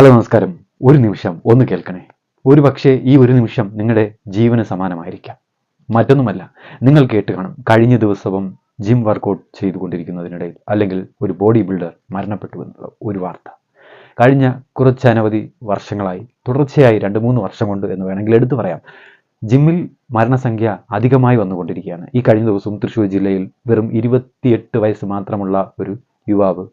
Hello നമസ്കാരം. ഒരു നിമിഷം ഒന്ന് കേൾക്കണേ. ഒരു പക്ഷേ ഈ ഒരു നിമിഷം നിങ്ങളുടെ ജീവന് സമാനമായിരിക്കാം. മറ്റൊന്നുമല്ല നിങ്ങൾ കേട്ട് കാണും കഴിഞ്ഞ ദിവസവും ജിം വർക്കൗട്ട് ചെയ്തുകൊണ്ടിരിക്കുന്നതിനിടയിൽ അല്ലെങ്കിൽ ഒരു ബോഡി ബിൽഡർ മരണപ്പെട്ടു എന്നുള്ള ഒരു വാർത്ത. കഴിഞ്ഞ കുറച്ചനവധി വർഷങ്ങളായി തുടർച്ചയായി രണ്ട് മൂന്ന് വർഷം കൊണ്ട് എന്ന് വേണമെങ്കിൽ എടുത്തു പറയാം. ജിമ്മിൽ മരണസംഖ്യ അധികമായി വന്നുകൊണ്ടിരിക്കുകയാണ്. ഈ കഴിഞ്ഞ ദിവസവും തൃശ്ശൂർ ജില്ലയിൽ വെറും ഇരുപത്തിയെട്ട് വയസ്സ് മാത്രമുള്ള ഒരു യുവാവ്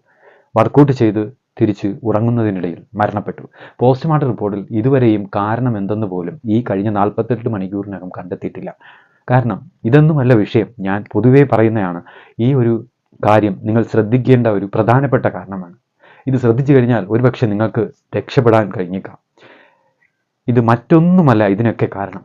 വർക്കൗട്ട് ചെയ്ത് തിരിച്ച് ഉറങ്ങുന്നതിനിടയിൽ മരണപ്പെട്ടു. പോസ്റ്റ്മോർട്ടം റിപ്പോർട്ടിൽ ഇതുവരെയും കാരണം എന്തെന്ന് പോലും ഈ കഴിഞ്ഞ നാൽപ്പത്തെട്ട് മണിക്കൂറിനകം കണ്ടെത്തിയിട്ടില്ല. കാരണം ഇതൊന്നുമല്ല വിഷയം. ഞാൻ പൊതുവേ പറയുന്നതാണ് ഈ ഒരു കാര്യം നിങ്ങൾ ശ്രദ്ധിക്കേണ്ട ഒരു പ്രധാനപ്പെട്ട കാരണമാണ്. ഇത് ശ്രദ്ധിച്ചു കഴിഞ്ഞാൽ ഒരുപക്ഷെ നിങ്ങൾക്ക് രക്ഷപ്പെടാൻ കഴിഞ്ഞേക്കാം. ഇത് മറ്റൊന്നുമല്ല ഇതിനൊക്കെ കാരണം.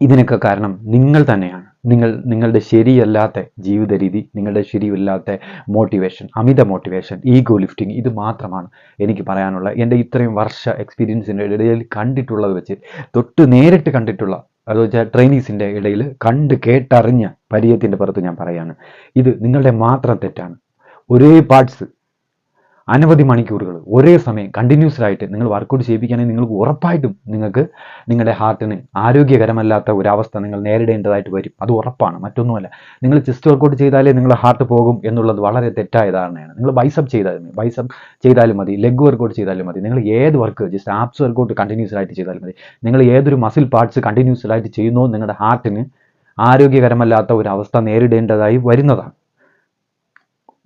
ഇതിനൊക്കെ കാരണം നിങ്ങൾ തന്നെയാണ്. നിങ്ങൾ നിങ്ങളുടെ ശരിയല്ലാത്ത ജീവിത രീതി നിങ്ങളുടെ ശരിയല്ലാത്ത മോട്ടിവേഷൻ അമിത മോട്ടിവേഷൻ ഈഗോ ലിഫ്റ്റിംഗ് ഇത് മാത്രമാണ് എനിക്ക് പറയാനുള്ള എന്റെ ഇത്രയും വർഷ എക്സ്പീരിയൻസിന്റെ ഇടയിൽ കണ്ടിട്ടുള്ളത് വെച്ച് തൊട്ട് നേരിട്ട് കണ്ടിട്ടുള്ള അത് വെച്ചാൽ ട്രെയിനീസിന്റെ ഇടയിൽ കണ്ട് കേട്ടറിഞ്ഞ പരിചയത്തിന്റെ പുറത്ത് ഞാൻ പറയാണ്. ഇത് നിങ്ങളുടെ മാത്രം തെറ്റാണ്. ഒരേ പാർട്സ് അനവധി മണിക്കൂറുകൾ ഒരേ സമയം കണ്ടിന്യൂസ് ആയിട്ട് നിങ്ങൾ വർക്കൗട്ട് ചെയ്യിപ്പിക്കുകയാണെങ്കിൽ നിങ്ങൾക്ക് ഉറപ്പായിട്ടും നിങ്ങൾക്ക് നിങ്ങളുടെ ഹാർട്ടിന് ആരോഗ്യകരമല്ലാത്ത ഒരവസ്ഥ നിങ്ങൾ നേരിടേണ്ടതായിട്ട് വരും. അത് ഉറപ്പാണ്. മറ്റൊന്നുമല്ല നിങ്ങൾ ചെസ്റ്റ് വർക്കൗട്ട് ചെയ്താലേ നിങ്ങളുടെ ഹാർട്ട് പോകും എന്നുള്ളത് വളരെ തെറ്റായ ധാരണയാണ്. നിങ്ങൾ ബൈസപ്പ് ചെയ്താലും മതി. ബൈസപ്പ് ചെയ്താലും മതി. ലെഗ് വർക്കൗട്ട് ചെയ്താലും മതി. നിങ്ങൾ ഏത് work just apps workout continuous ആയിട്ട് ചെയ്താലും മതി. നിങ്ങൾ ഏതൊരു മസിൽ പാർട്സ് കണ്ടിന്യൂസ് ആയിട്ട് ചെയ്യുന്നോ നിങ്ങളുടെ ഹാർട്ടിന് ആരോഗ്യകരമല്ലാത്ത ഒരു അവസ്ഥ നേരിടേണ്ടതായി വരുന്നതാണ്.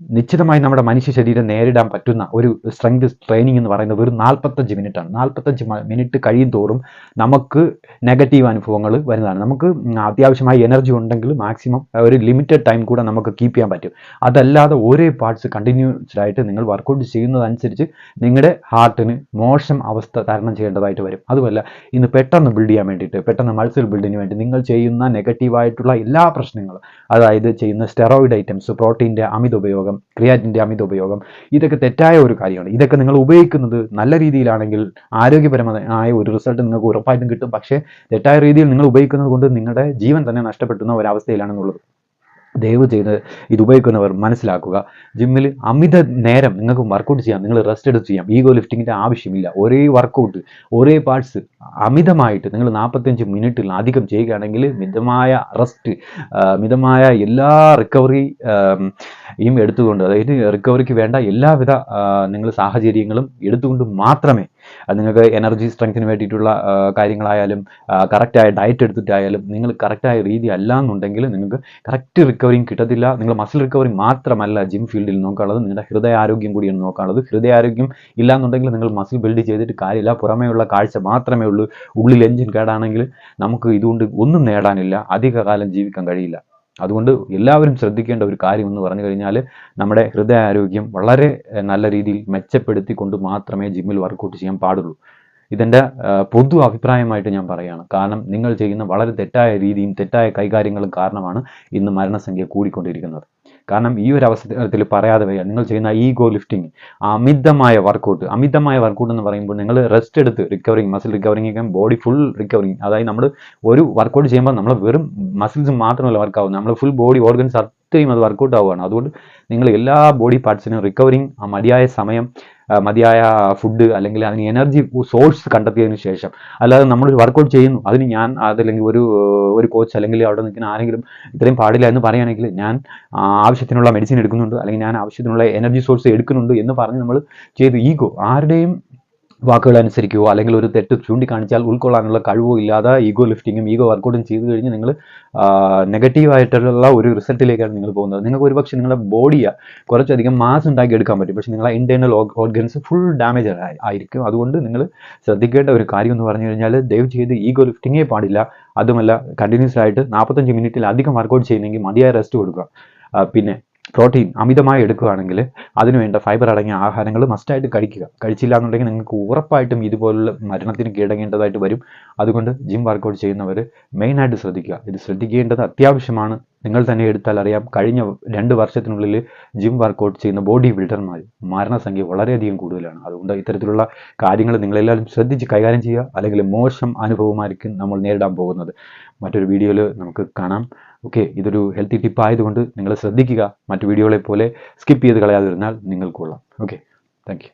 നിശ്ചിതമായി നമ്മുടെ മനുഷ്യ ശരീരം നേരിടാൻ പറ്റുന്ന ഒരു സ്ട്രെങ്ത് ട്രെയിനിങ് എന്ന് പറയുന്നത് വെറും നാൽപ്പത്തഞ്ച് മിനിറ്റാണ് നാൽപ്പത്തഞ്ച് മിനിറ്റ് കഴിയും തോറും നമുക്ക് നെഗറ്റീവ് അനുഭവങ്ങൾ വരുന്നതാണ്. നമുക്ക് അത്യാവശ്യമായി എനർജി ഉണ്ടെങ്കിൽ മാക്സിമം ഒരു ലിമിറ്റഡ് ടൈം കൂടെ നമുക്ക് കീപ്പ് ചെയ്യാൻ പറ്റും. അതല്ലാതെ ഓരോ പാർട്സ് കണ്ടിന്യൂസ്ഡ് ആയിട്ട് നിങ്ങൾ വർക്കൗട്ട് ചെയ്യുന്നതനുസരിച്ച് നിങ്ങളുടെ ഹാർട്ടിന് മോശം അവസ്ഥ തരണം ചെയ്യേണ്ടതായിട്ട് വരും. അതുമല്ല ഇന്ന് പെട്ടെന്ന് ബിൽഡ് ചെയ്യാൻ വേണ്ടിയിട്ട് പെട്ടെന്ന് മൾസിൽ ബിൽഡിന് വേണ്ടി നിങ്ങൾ ചെയ്യുന്ന നെഗറ്റീവായിട്ടുള്ള എല്ലാ പ്രശ്നങ്ങളും അതായത് ചെയ്യുന്ന സ്റ്റെറോയിഡ് ഐറ്റംസ് പ്രോട്ടീന്റെ അമിത ഉപയോഗം ക്രിയാറ്റിന്റെ അമിത ഉപയോഗം ഇതൊക്കെ തെറ്റായ ഒരു കാര്യമാണ്. ഇതൊക്കെ നിങ്ങൾ ഉപയോഗിക്കുന്നത് നല്ല രീതിയിലാണെങ്കിൽ ആരോഗ്യപരമായ ഒരു റിസൾട്ട് നിങ്ങൾക്ക് ഉറപ്പായിട്ടും കിട്ടും. പക്ഷേ തെറ്റായ രീതിയിൽ നിങ്ങൾ ഉപയോഗിക്കുന്നത് കൊണ്ട് നിങ്ങളുടെ ജീവൻ തന്നെ നഷ്ടപ്പെടുന്ന ഒരവസ്ഥയിലാണെന്നുള്ളത്. ദയവ് ചെയ്ത് ഇത് ഉപയോഗിക്കുന്നവർ മനസ്സിലാക്കുക. ജിമ്മിൽ അമിത നേരം നിങ്ങൾക്ക് വർക്കൗട്ട് ചെയ്യാം നിങ്ങൾ റെസ്റ്റ് എടുത്ത് ചെയ്യാം. ഈഗോ ലിഫ്റ്റിങ്ങിന്റെ ആവശ്യമില്ല. ഒരേ വർക്കൗട്ട് ഒരേ പാർട്സ് അമിതമായിട്ട് നിങ്ങൾ നാൽപ്പത്തഞ്ച് മിനിറ്റിൽ അധികം ചെയ്യുകയാണെങ്കിൽ മിതമായ റെസ്റ്റ് മിതമായ എല്ലാ റിക്കവറി യും എടുത്തുകൊണ്ട് അതായത് റിക്കവറിക്ക് വേണ്ട എല്ലാവിധ നിങ്ങൾ സാഹചര്യങ്ങളും എടുത്തുകൊണ്ട് മാത്രമേ നിങ്ങൾക്ക് എനർജി സ്ട്രെങ്ത്തിന് വേണ്ടിയിട്ടുള്ള കാര്യങ്ങളായാലും കറക്റ്റായ ഡയറ്റ് എടുത്തിട്ടായാലും നിങ്ങൾ കറക്റ്റായ രീതി അല്ല എന്നുണ്ടെങ്കിൽ നിങ്ങൾക്ക് കറക്റ്റ് റിക്കവറിങ് കിട്ടത്തില്ല. നിങ്ങൾ മസിൽ റിക്കവറി മാത്രമല്ല ജിം ഫീൽഡിൽ നോക്കാനുള്ളത് നിങ്ങളുടെ ഹൃദയാരോഗ്യം കൂടിയാണ് നോക്കാനുള്ളത്. ഹൃദയാരോഗ്യം ഇല്ല എന്നുണ്ടെങ്കിൽ നിങ്ങൾ മസിൽ ബിൽഡ് ചെയ്തിട്ട് കാര്യമില്ല. പുറമേയുള്ള കാഴ്ച മാത്രമേ ഉള്ളൂ. ഉള്ളിൽ എഞ്ചിൻ കേടാണെങ്കിൽ നമുക്ക് ഇതുകൊണ്ട് ഒന്നും നേടാനില്ല. അധികകാലം ജീവിക്കാൻ കഴിയില്ല. അതുകൊണ്ട് എല്ലാവരും ശ്രദ്ധിക്കേണ്ട ഒരു കാര്യം എന്ന് പറഞ്ഞു കഴിഞ്ഞാൽ നമ്മുടെ ഹൃദയാരോഗ്യം വളരെ നല്ല രീതിയിൽ മെച്ചപ്പെടുത്തിക്കൊണ്ട് മാത്രമേ ജിമ്മിൽ വർക്കൗട്ട് ചെയ്യാൻ പാടുള്ളൂ. ഇതെന്റെ പൊതു അഭിപ്രായമായിട്ട് ഞാൻ പറയുകയാണ്. കാരണം നിങ്ങൾ ചെയ്യുന്ന വളരെ തെറ്റായ രീതിയും തെറ്റായ കൈകാര്യങ്ങളും കാരണമാണ് ഇന്ന് മരണസംഖ്യ കൂടിക്കൊണ്ടിരിക്കുന്നത്. കാരണം ഈ ഒരു അവസരത്തിൽ പറയാതെ വയ്യ. നിങ്ങൾ ചെയ്യുന്ന ഈഗോ ലിഫ്റ്റിംഗ് അമിതമായ വർക്കൗട്ട് അമിതമായ വർക്കൗട്ട് എന്ന് പറയുമ്പോൾ നിങ്ങൾ റെസ്റ്റ് എടുത്ത് recovering muscle recovering body full recovering അതായത് നമ്മൾ ഒരു വർക്കൗട്ട് ചെയ്യുമ്പോൾ നമ്മൾ വെറും മസിൽസ് മാത്രമല്ല വർക്കാവുന്നത് നമ്മൾ ഫുൾ ബോഡി ഓർഗൻസ് അത്രയും അത് വർക്കൗട്ട് ആവുകയാണ്. അതുകൊണ്ട് നിങ്ങൾ എല്ലാ ബോഡി പാർട്സിനും റിക്കവറിങ് ആ മതിയായ സമയം മതിയായ ഫുഡ് അല്ലെങ്കിൽ അതിന് എനർജി സോഴ്സ് കണ്ടെത്തിയതിന് ശേഷം. അല്ലാതെ നമ്മൾ വർക്കൗട്ട് ചെയ്യുന്നു. അതിന് ഞാൻ അതല്ലെങ്കിൽ ഒരു ഒരു കോച്ച് അല്ലെങ്കിൽ അവിടെ നിൽക്കുന്ന ആരെങ്കിലും ഇത്രയും പാടില്ല എന്ന് പറയുകയാണെങ്കിൽ ഞാൻ ആവശ്യത്തിനുള്ള മെഡിസിൻ എടുക്കുന്നുണ്ട്. അല്ലെങ്കിൽ ഞാൻ ആവശ്യത്തിനുള്ള എനർജി സോഴ്സ് എടുക്കുന്നുണ്ട് എന്ന് പറഞ്ഞ് നമ്മൾ ചെയ്തു. ഈഗോ ആരുടെയും വാക്കുകൾ അനുസരിക്കുകയോ അല്ലെങ്കിൽ ഒരു തെറ്റ് ചൂണ്ടിക്കാണിച്ചാൽ ഉൾക്കൊള്ളാനുള്ള കഴിവോ ഇല്ലാതെ ഈഗോ ലിഫ്റ്റിങ്ങും ഈഗോ വർക്കൗട്ടും ചെയ്തു കഴിഞ്ഞ് നിങ്ങൾ നെഗറ്റീവായിട്ടുള്ള ഒരു റിസൾട്ടിലേക്കാണ് നിങ്ങൾ പോകുന്നത്. നിങ്ങൾക്ക് ഒരുപക്ഷെ നിങ്ങളുടെ ബോഡിയെ കുറച്ചധികം മാസ് ഉണ്ടാക്കി എടുക്കാൻ പറ്റും. പക്ഷേ നിങ്ങളെ ഇന്റേർണൽ ഓർഗൻസ് ഫുൾ ഡാമേജ് ആയിരിക്കും. അതുകൊണ്ട് നിങ്ങൾ ശ്രദ്ധിക്കേണ്ട ഒരു കാര്യം എന്ന് പറഞ്ഞു കഴിഞ്ഞാൽ ദയവ് ചെയ്ത് ഈഗോ ലിഫ്റ്റിങ്ങേ പാടില്ല. അതുമല്ല കണ്ടിന്യൂസ് ആയിട്ട് നാൽപ്പത്തഞ്ച് മിനിറ്റിൽ അധികം വർക്കൗട്ട് ചെയ്യുന്നെങ്കിൽ മതിയായ റെസ്റ്റ് കൊടുക്കുക. പിന്നെ പ്രോട്ടീൻ അമിതമായി എടുക്കുകയാണെങ്കിൽ അതിനുവേണ്ട ഫൈബർ അടങ്ങിയ ആഹാരങ്ങൾ മസ്റ്റായിട്ട് കഴിക്കുക. കഴിച്ചില്ല എന്നുണ്ടെങ്കിൽ നിങ്ങൾക്ക് ഉറപ്പായിട്ടും ഇതുപോലുള്ള മരണത്തിന് കീഴടങ്ങേണ്ടതായിട്ട് വരും. അതുകൊണ്ട് ജിം വർക്കൗട്ട് ചെയ്യുന്നവർ മെയിനായിട്ട് ശ്രദ്ധിക്കുക. ഇത് ശ്രദ്ധിക്കേണ്ടത് അത്യാവശ്യമാണ്. നിങ്ങൾ തന്നെ എടുത്താൽ അറിയാം കഴിഞ്ഞ രണ്ട് വർഷത്തിനുള്ളിൽ ജിം വർക്കൗട്ട് ചെയ്യുന്ന ബോഡി ബിൽഡർമാർ മരണസംഖ്യ വളരെയധികം കൂടുതലാണ്. അതുകൊണ്ട് ഇത്തരത്തിലുള്ള കാര്യങ്ങൾ നിങ്ങളെല്ലാവരും ശ്രദ്ധിച്ച് കൈകാര്യം ചെയ്യുക. അല്ലെങ്കിൽ മോശം അനുഭവമായിരിക്കും നമ്മൾ നേരിടാൻ പോകുന്നത്. മറ്റൊരു വീഡിയോയിൽ നമുക്ക് കാണാം. ഓക്കെ ഇതൊരു ഹെൽത്തി ടിപ്പ് ആയതുകൊണ്ട് നിങ്ങൾ ശ്രദ്ധിക്കുക. മറ്റു വീഡിയോകളെ പോലെ സ്കിപ്പ് ചെയ്ത് കളയാതിരുന്നാൽ നിങ്ങൾക്ക് കൊള്ളാം. Okay thank